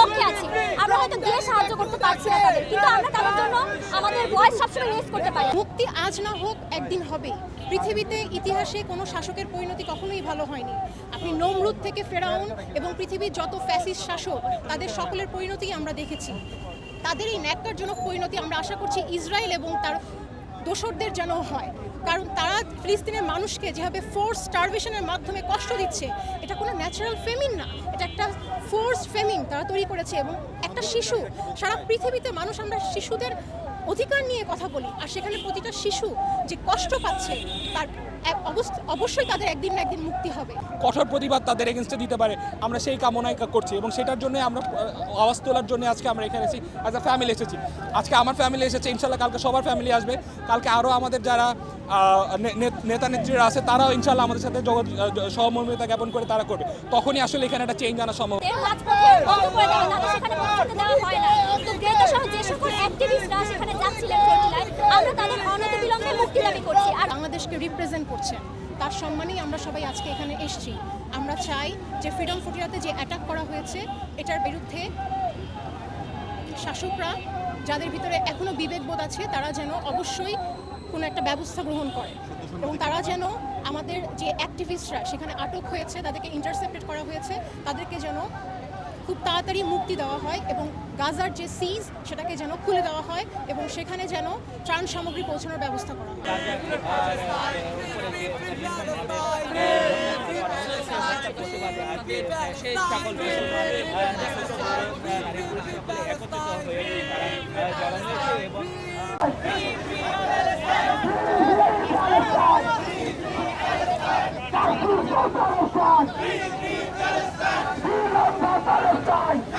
পক্ষে আছি। আমরা হয়তো গিয়ে সাহায্য করতে পারছি না তাদের, কিন্তু আমরা তাদের জন্য আমাদের ভয়েস সবসময় রেজ করতে পারি। মুক্তি আজ না হোক, একদিন হবে। পৃথিবীতে ইতিহাসে কোনো শাসকের পরিণতি কখনোই ভালো হয়নি। আপনি নমরুদ থেকে ফেরাউন এবং পৃথিবীর যত ফ্যাসিস্ট শাসক, তাদের সকলের পরিণতি আমরা দেখেছি। তাদের এই ন্যাক্কারজনক পরিণতি আমরা আশা করছি ইসরায়েল এবং তার দোসরদের যেন হয়। কারণ তারা ফিলিস্তিনের মানুষকে যেভাবে ফোর্স স্টারভেশনের মাধ্যমে কষ্ট দিচ্ছে, এটা কোনো ন্যাচারাল ফেমিন না। এটা একটা ফোর্স ফেমিন তারা তৈরি করেছে এবং একটা শিশু, সারা পৃথিবীতে মানুষ আমরা শিশুদের অধিকার নিয়ে কথা বলি আর সেখানে প্রতিটা শিশু যে কষ্ট পাচ্ছে তার অবশ্যই তাদের একদিন না একদিন মুক্তি হবে। কঠোর প্রতিবাদ তাদের এগেনস্টে দিতে পারে। আমরা সেই কামনাই করছি এবং সেটার জন্য আমরা আওয়াজ তোলার জন্য আজকে আমরা এখানে এসেছি অ্যাজ আ ফ্যামিলি এসেছি। আজকে আমার ফ্যামিলি এসেছে ইনশাল্লাহ কালকে সবার ফ্যামিলি আসবে। কালকে আরও আমাদের যারা নেতা নেত্রীরা আছে তারাও ইনশাল্লাহ আমাদের সাথে যোগ সহমর্মিতা জ্ঞাপন করে তারা করবে। তখনই আসলে এখানে একটা চেঞ্জ আনা সম্ভব এর রাজপথে বন্ধ করে দেওয়া তাদের সেখানে পৌঁছতে দেওয়া হয় না তো গ্রেতা সহ যে সকল অ্যাক্টিভিস্টরা সেখানে যাচ্ছিলেন ফ্রন্টলাইন আমরা তাদের অনতি বিলম্বে মুক্তি দাবি করছি। আর বাংলাদেশকে রিপ্রেজেন্ট করছেন। তার সম্মানেই আমরা সবাই আজকে এখানে এসেছি। আমরা চাই যে ফ্রিডম ফুটিয়াতে যে অ্যাটাক করা হয়েছে, এটার বিরুদ্ধে শাসকরা, যাদের ভিতরে এখনও বিবেকবোধ আছে, তারা যেন অবশ্যই কোনো একটা ব্যবস্থা গ্রহণ করে। এবং তারা যেন আমাদের যে অ্যাক্টিভিস্টরা সেখানে আটক হয়েছে, তাদেরকে ইন্টারসেপ্টেড করা হয়েছে, তাদেরকে যেন খুব তাড়াতাড়ি মুক্তি দেওয়া হয় এবং গাজার যে সিজ সেটাকে যেন খুলে দেওয়া হয় এবং সেখানে যেন ত্রাণ সামগ্রী পৌঁছানোর ব্যবস্থা করা হয়। Palestine! Palestine!